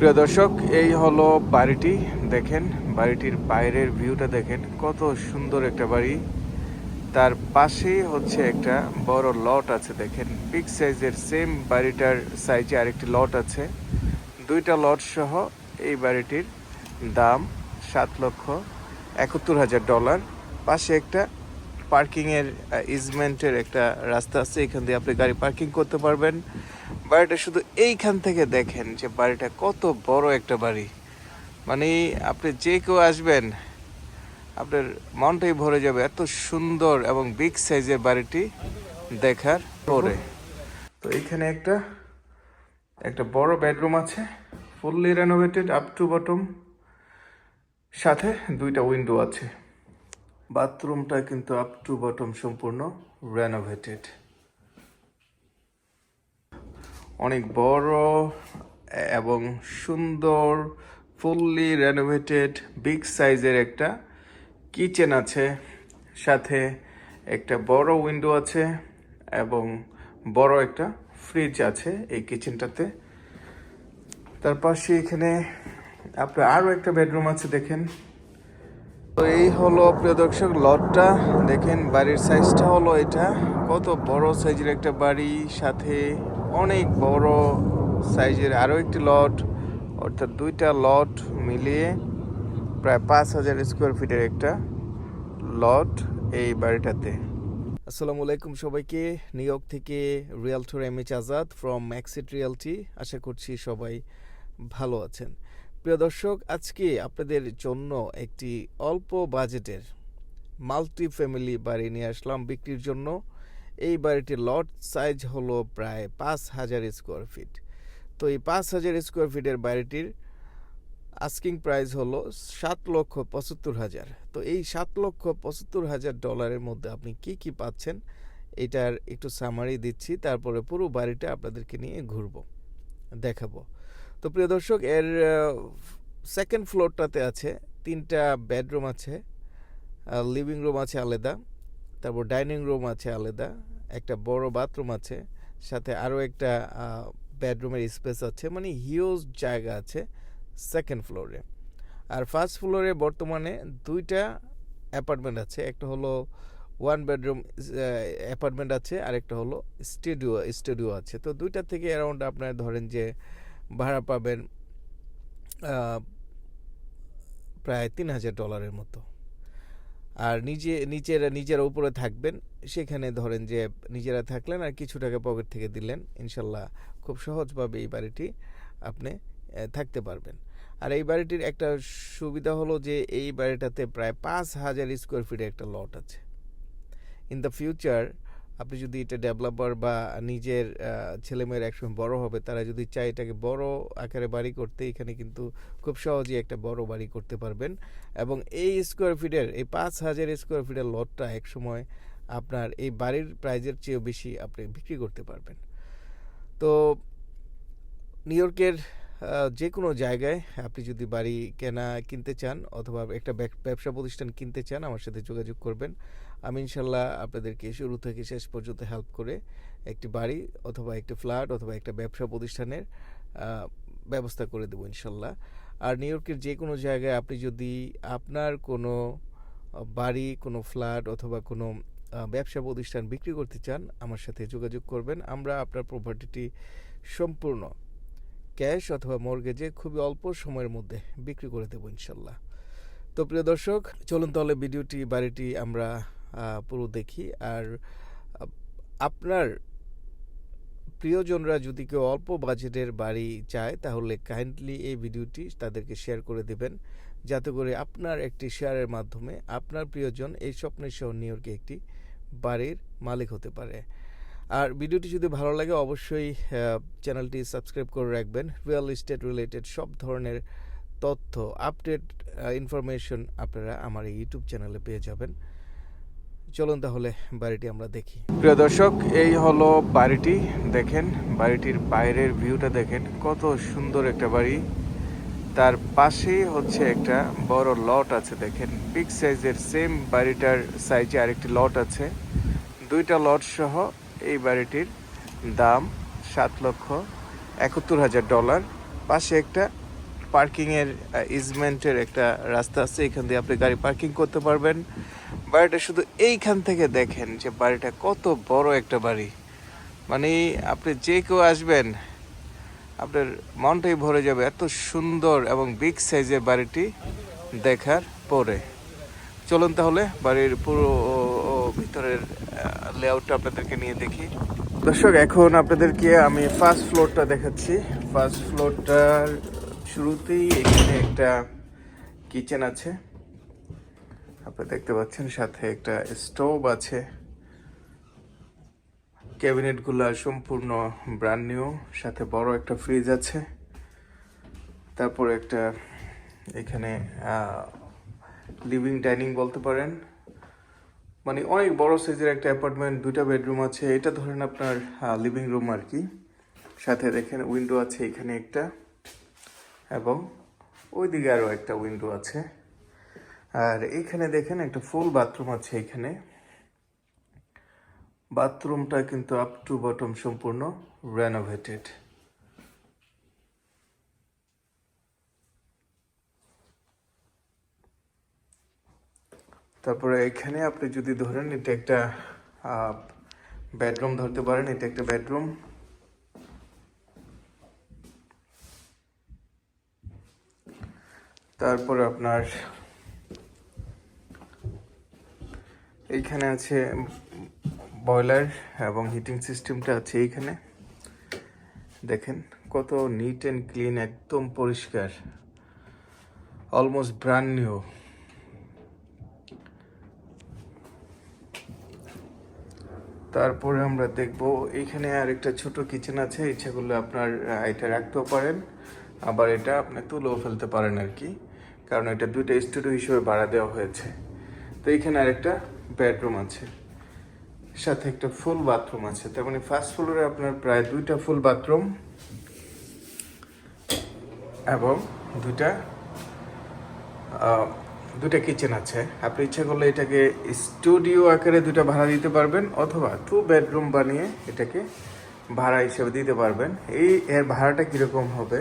প্রিয় দর্শক, এই হলো বাড়িটি। দেখেন, বাড়িটির বাইরের ভিউটা দেখেন, কত সুন্দর একটা বাড়ি। তার পাশেই হচ্ছে একটা বড় লট আছে, দেখেন। বিগ সাইজের সেম বাড়িটার সাইজে আরেকটি লট আছে। দুইটা লট সহ এই বাড়িটির দাম সাত লক্ষ একাত্তর হাজার ডলার। পাশে একটা পার্কিংয়ের ইজমেন্টের একটা রাস্তা আছে। এখান দিয়ে আপনি গাড়ি পার্কিং করতে পারবেন। বাড়িটা শুধু এইখান থেকে দেখেন যে বাড়িটা কত বড় একটা বাড়ি। মানে আপনি যে কেউ আসবেন, আপনার মনটাই ভরে যাবে এত সুন্দর এবং বিগ সাইজের বাড়িটি দেখার পরে। তো এইখানে একটা একটা বড় বেডরুম আছে fully renovated up to bottom সাথে দুইটা উইন্ডো আছে। বাথরুমটা কিন্তু আপ টু বটম সম্পূর্ণ রেনোভেটেড অনেক বড় এবং সুন্দর ফুললি রেনোভেটেড বিগ সাইজের একটা কিচেন আছে। সাথে একটা বড় উইন্ডো আছে এবং বড় একটা ফ্রিজ আছে এই কিচেনটাতে তার পাশে এখানে আপনার আরও একটা বেডরুম আছে, দেখেন। তো এই হলো, প্রিয় দর্শক, লটটা। দেখেন বাড়ির সাইজটা হলো এটা। কত বড় সাইজের একটা বাড়ি, সাথে অনেক বড় সাইজের আরও একটি লট, অর্থাৎ দুইটা লট মিলিয়ে প্রায় পাঁচ হাজার স্কোয়ার ফিটের একটা লট এই বাড়িটাতে। আসসালামু আলাইকুম সবাইকে। নিউ ইয়র্ক থেকে realtor M H Azad from Maxit realty আশা করছি সবাই ভালো আছেন। প্রিয় দর্শক, আজকে আপনাদের জন্য একটি অল্প বাজেটের মাল্টি ফ্যামিলি বাড়ি নিয়ে আসলাম বিক্রির জন্য। এই বাড়িটির লট সাইজ হলো প্রায় পাঁচ হাজার স্কোয়ার ফিট তো এই পাঁচ হাজার স্কোয়ার ফিটের বাড়িটির আস্কিং প্রাইস হলো সাত লক্ষ পঁচাত্তর হাজার। তো এই সাত লক্ষ পঁচাত্তর হাজার ডলারের মধ্যে আপনি কি কি পাচ্ছেন, এটার একটু সামারি দিচ্ছি, তারপরে পুরো বাড়িটা আপনাদেরকে নিয়ে ঘুরবো, দেখাবো। তো প্রিয় দর্শক, এর সেকেন্ড ফ্লোরটাতে আছে, তিনটা বেডরুম আছে লিভিং রুম আছে আলাদা, তারপর ডাইনিং রুম আছে আলাদা একটা বড় বাথরুম আছে, সাথে আরও একটা বেডরুমের স্পেস আছে মানে হিউজ জায়গা আছে সেকেন্ড ফ্লোরে। আর ফার্স্ট ফ্লোরে বর্তমানে দুইটা অ্যাপার্টমেন্ট আছে, একটা হলো ওয়ান বেডরুম অ্যাপার্টমেন্ট আছে, আর একটা হলো স্টুডিও স্টুডিও আছে। তো দুইটা থেকে অ্যারাউন্ড আপনার ধরেন যে ভাড়া পাবেন প্রায় তিন হাজার ডলারের মতো। আর নিজে নিচের নিজের উপরে থাকবেন। সেখানে ধরেন যে নিজেরা থাকলেন আর কিছু টাকা পকেট থেকে দিলেন, ইনশাল্লাহ খুব সহজভাবে এই বাড়িটি আপনি থাকতে পারবেন। আর এই বাড়িটির একটা সুবিধা হলো যে এই বাড়িটাতে প্রায় পাঁচ হাজার স্কোয়ার ফিটে একটা লট আছে। ইন দ্য ফিউচার আপনি যদি এটা ডেভেলপার বা নিজের ছেলেমেয়ের একসময় বড় হবে, তারা যদি চায় এটাকে বড় আকারে বাড়ি করতে, এখানে কিন্তু খুব সহজেই একটা বড় বাড়ি করতে পারবেন। এবং এই স্কোয়ার ফিটের এই পাঁচ হাজার স্কোয়ার ফিটের লটটা একসময় আপনার এই বাড়ির প্রাইজের চেয়েও বেশি আপনি বিক্রি করতে পারবেন। তো নিউ ইয়র্কের যে কোনো জায়গায় আপনি যদি বাড়ি কেনা কিনতে চান অথবা একটা ব্যবসা প্রতিষ্ঠান কিনতে চান, আমার সাথে যোগাযোগ করবেন। আমি ইনশাল্লাহ আপনাদেরকে শুরু থেকে শেষ পর্যন্ত হেল্প করে একটি বাড়ি অথবা একটি ফ্ল্যাট অথবা একটা ব্যবসা প্রতিষ্ঠানের ব্যবস্থা করে দেবো ইনশাল্লাহ। আর নিউ ইয়র্কের যে কোনো জায়গায় আপনি যদি আপনার কোনো বাড়ি, কোনো ফ্ল্যাট অথবা কোনো ব্যবসা প্রতিষ্ঠান বিক্রি করতে চান, আমার সাথে যোগাযোগ করবেন। আমরা আপনার প্রপার্টিটি সম্পূর্ণ ক্যাশ অথবা মর্গেজে খুবই অল্প সময়ের মধ্যে বিক্রি করে দেবো ইনশাল্লাহ। তো প্রিয় দর্শক, চলুন তাহলে ভিডিওটি, বাড়িটি আমরা পুরো দেখি। আর আপনার প্রিয়জনরা যদি কেউ অল্প বাজেটের বাড়ি চায়, তাহলে কাইন্ডলি এই ভিডিওটি তাদেরকে শেয়ার করে দেবেন। যাতে করে আপনার একটি শেয়ারের মাধ্যমে আপনার প্রিয়জন এই স্বপ্নের শহর নিউ ইয়র্কে একটি বাড়ির মালিক হতে পারে। আর ভিডিওটি যদি ভালো লাগে, অবশ্যই চ্যানেলটি সাবস্ক্রাইব করে রাখবেন। রিয়েল এস্টেট রিলেটেড সব ধরনের তথ্য, আপডেট ইনফরমেশন আপনারা আমার ইউটিউব চ্যানেলে পেয়ে যাবেন। চলুন তাহলে বাড়িটি আমরা দেখি। প্রিয় দর্শক, এই হলো বাড়িটি। দেখেন, বাড়িটির বাইরের ভিউটা দেখেন, কত সুন্দর একটা বাড়ি। তার পাশেই হচ্ছে একটা বড় লট আছে, দেখেন। বিগ সাইজের সেম বাড়িটার সাইজে আরেকটি লট আছে। দুইটা লট সহ এই বাড়িটির দাম সাত লক্ষ একাত্তর হাজার ডলার। পাশে একটা পার্কিংয়ের ইজমেন্টের একটা রাস্তা আছে। এখান দিয়ে আপনি গাড়ি পার্কিং করতে পারবেন। বাড়িটা শুধু এইখান থেকে দেখেন যে বাড়িটা কত বড় একটা বাড়ি। মানে আপনি যে কেউ আসবেন, আপনার মনটাই ভরে যাবে এত সুন্দর এবং বিগ সাইজের বাড়িটি দেখার পরে। চলুন তাহলে বাড়ির পুরো ভিতরের লেআউটটা আপনাদেরকে নিয়ে দেখি। দর্শক, এখন আপনাদেরকে আমি ফার্স্ট ফ্লোরটা দেখাচ্ছি। ফার্স্ট ফ্লোরটার শুরুতেই এখানে একটা কিচেন আছে। আপনি দেখতে পাচ্ছেন সাথে একটা স্টোভ আছে। ক্যাবিনেটগুলো সম্পূর্ণ ব্র্যান্ড নিউ সাথে বড় একটা ফ্রিজ আছে। তারপর একটা এখানে লিভিং ডাইনিং বলতে পারেন। মানে অনেক বড় সাইজের একটা অ্যাপার্টমেন্ট দুটা বেডরুম আছে। এটা ধরেন আপনার লিভিং রুম আর কি। সাথে দেখেন উইন্ডো আছে এখানে একটা এবং ওইদিকে আরও একটা উইন্ডো আছে। আর এখানে দেখেন একটা ফুল বাথরুম আছে এখানে। বাথরুমটা কিন্তু আপ টু বটম সম্পূর্ণ রেনোভেটেড তারপরে এখানে আপনি যদি ধরেন এটা একটা বেডরুম ধরতে পারেন, এটা একটা বেডরুম। তারপরে আপনার এইখানে আছে বয়লার এবং হিটিং সিস্টেমটা আছে এইখানে। দেখেন কত নিট অ্যান্ড ক্লিন একদম পরিষ্কার। অলমোস্ট ব্র্যান্ড নিউ তারপরে আমরা দেখব এইখানে আরেকটা ছোট কিচেন আছে ইচ্ছা করলে আপনার এটা রাখতেও পারেন। আবার এটা আপনি তুলেও ফেলতে পারেন আর কি, কারণ এটা দুইটা স্টুডিও হিসেবে ভাড়া দেওয়া হয়েছে। তো এইখানে আরেকটা বেডরুম আছে, সাথে একটা ফুল বাথরুম আছে। তার মানে ফার্স্ট ফ্লোরে আপনার প্রায় দুইটা ফুল বাথরুম এবং দুইটা দুটা কিচেন আছে। আপনি ইচ্ছা করলে এটাকে স্টুডিও আকারে দুটা ভাড়া দিতে পারবেন অথবা টু বেডরুম বানিয়ে এটাকে ভাড়া হিসেবে দিতে পারবেন। এই এর ভাড়াটা কীরকম হবে?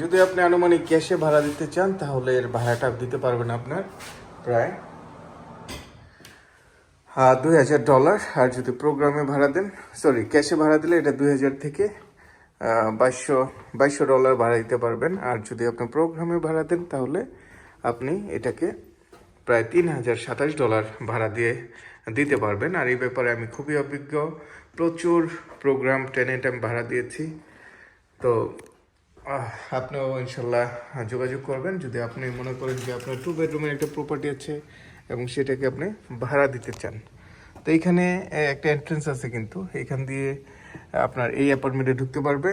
যদি আপনি আনুমানিক ক্যাশে ভাড়া দিতে চান, তাহলে এর ভাড়াটা দিতে পারবেন আপনার প্রায় দুই হাজার ডলার আর যদি প্রোগ্রামে ভাড়া দেন সরি ক্যাশে ভাড়া দিলে এটা দুই হাজার থেকে বাইশশো বাইশশো ডলার ভাড়া দিতে পারবেন। আর যদি আপনি প্রোগ্রামে ভাড়া দেন, তাহলে আপনি এটাকে প্রায় তিন হাজার সাতাশ ডলার ভাড়া দিয়ে দিতে পারবেন। আর এই ব্যাপারে আমি খুবই অভিজ্ঞ। প্রচুর প্রোগ্রাম টেনেট আমি ভাড়া দিয়েছি। তো আপনিও ইনশাল্লাহ যোগাযোগ করবেন। যদি আপনি মনে করেন যে আপনার টু বেডরুমের একটা প্রপার্টি আছে এবং সেটাকে আপনি ভাড়া দিতে চান। তো এইখানে একটা এন্ট্রেন্স আছে কিন্তু। এখান দিয়ে আপনার এই অ্যাপার্টমেন্টে ঢুকতে পারবে।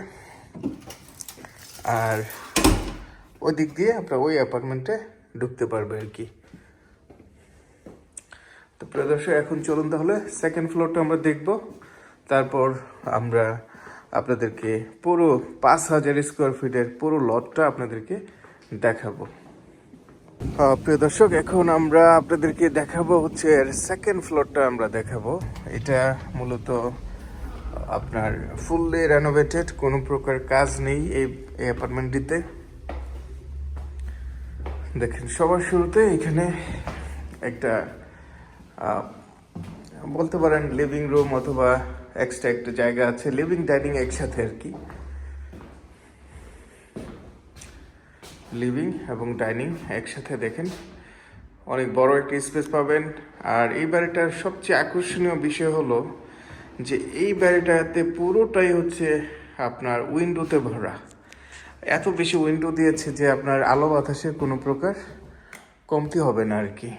আর ওই দিক দিয়ে আপনার ওই অ্যাপার্টমেন্টে ঢুকতে পারবে আর কি। তো প্রিয় দর্শক, এখন চলুন তাহলে সেকেন্ড ফ্লোরটা আমরা দেখব। তারপর আমরা আপনাদেরকে পুরো পাঁচ হাজার স্কোয়ার ফিটের পুরো লটটা আপনাদেরকে দেখাবো। প্রিয় দর্শক, এখন আমরা আপনাদেরকে দেখাবো হচ্ছে এর সেকেন্ড ফ্লোরটা আমরা দেখাবো। এটা মূলত আপনার ফুললি রেনোভেটেড কোনো প্রকার কাজ নেই এই অ্যাপার্টমেন্টটিতে দেখেন, সবার শুরুতে এখানে একটা বলতে পারেন লিভিং রুম অথবা এক্সট্রা একটা জায়গা আছে লিভিং ডাইনিং একসাথে আর কি। লিভিং এবং ডাইনিং একসাথে দেখেন, অনেক বড় একটা স্পেস পাবেন। আর এই বাড়িটার সবচেয়ে আকর্ষণীয় বিষয় হলো যে এই বাড়িটাতে পুরোটাই হচ্ছে আপনার উইন্ডোতে ভরা। এত বেশি উইন্ডো দিয়েছে যে আপনার আলো বাতাসের কোনো প্রকার কমতি হবে না আর কি।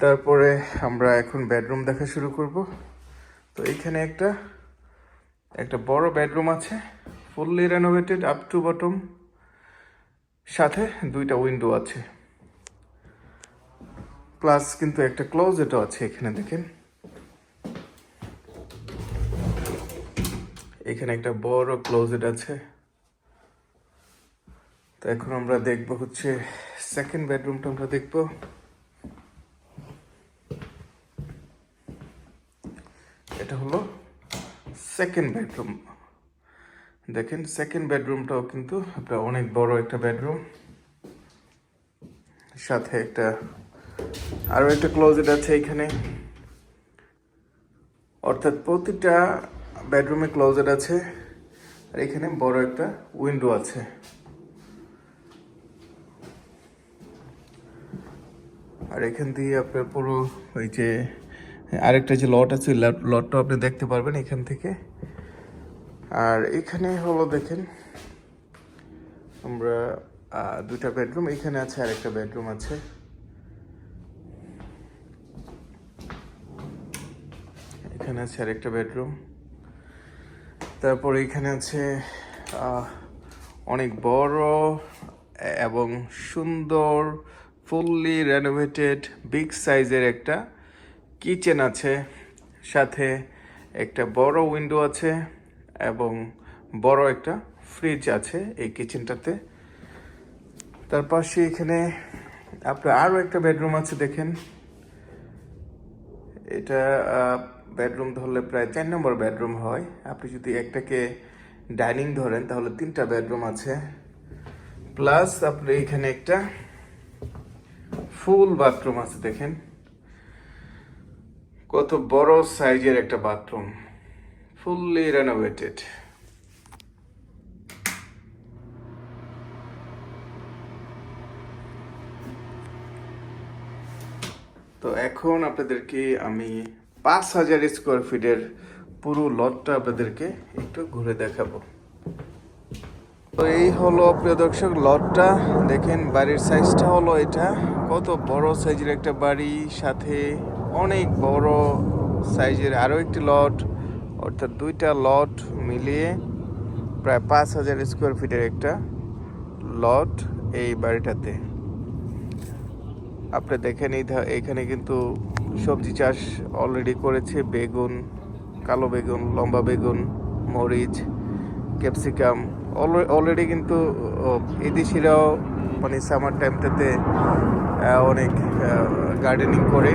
তারপরে আমরা এখন বেডরুম দেখা শুরু করব। তো এইখানে একটা একটা বড় বেডরুম আছে fully renovated up to bottom সাথে দুইটা উইন্ডো আছে। প্লাস কিন্তু একটা ক্লোজেটও আছে এখানে দেখেন। এখানে একটা বড় ক্লোজেট আছে। তো এখন আমরা দেখব হচ্ছে সেকেন্ড বেডরুমটা আমরা দেখব। এটা হলো সেকেন্ড বেডরুম দেখেন সেকেন্ড বেডরুমটাও কিন্তু একটা অনেক বড় একটা বেডরুম সাথে একটা আরও একটা ক্লোজেট আছে এখানে। অর্থাৎ প্রতিটা বেডরুমে ক্লোজেট আছে, আর এখানে বড় একটা উইন্ডো আছে। আর এখান দিয়ে আপনার পুরো ওই যে, আরেকটা যে লট আছে লটটা আপনি দেখতে পারবেন এখান থেকে। আর এখানে হলো দেখেন, আমরা দুটা বেডরুম, এখানে আছে আরেকটা বেডরুম আছে। এখানে আছে আরেকটা বেডরুম। তারপর এখানে আছে অনেক বড় এবং সুন্দর ফুললি রেনোভেটেড বিগ সাইজের একটা কিচেন আছে। সাথে একটা বড় উইন্ডো আছে এবং বড় একটা ফ্রিজ আছে এই কিচেনটাতে তার পাশে এখানে আপনার আরও একটা বেডরুম আছে, দেখেন। এটা বেডরুম ধরলে প্রায় চার নম্বর বেডরুম হয়। আপনি যদি একটাকে ডাইনিং ধরেন, তাহলে তিনটা বেডরুম আছে। প্লাস আপনি এখানে একটা ফুল বাথরুম আছে, দেখেন। কত বড় সাইজের একটা বাথরুম ফুললি রেনোভেটেড তো এখন আপনাদেরকে আমি পাঁচ হাজার স্কোয়ার ফিটের পুরো লটটা আপনাদেরকে একটু ঘুরে দেখাবো। তো এই হলো, প্রিয় দর্শক, লটটা। দেখেন, বাড়ির সাইজটা হলো এটা। কত বড় সাইজের একটা বাড়ি, সাথে অনেক বড় সাইজের আরও একটি লট, অর্থাৎ দুইটা লট মিলিয়ে প্রায় পাঁচ হাজার স্কোয়ার ফিটের একটা লট এই বাড়িটাতে। আপনি দেখেন এখানে কিন্তু সবজি চাষ অলরেডি করেছে, বেগুন, কালো বেগুন, লম্বা বেগুন, মরিচ, ক্যাপসিকাম। অলরেডি কিন্তু এদেশিরাও মানে সামার টাইমটাতে অনেক গার্ডেনিং করে।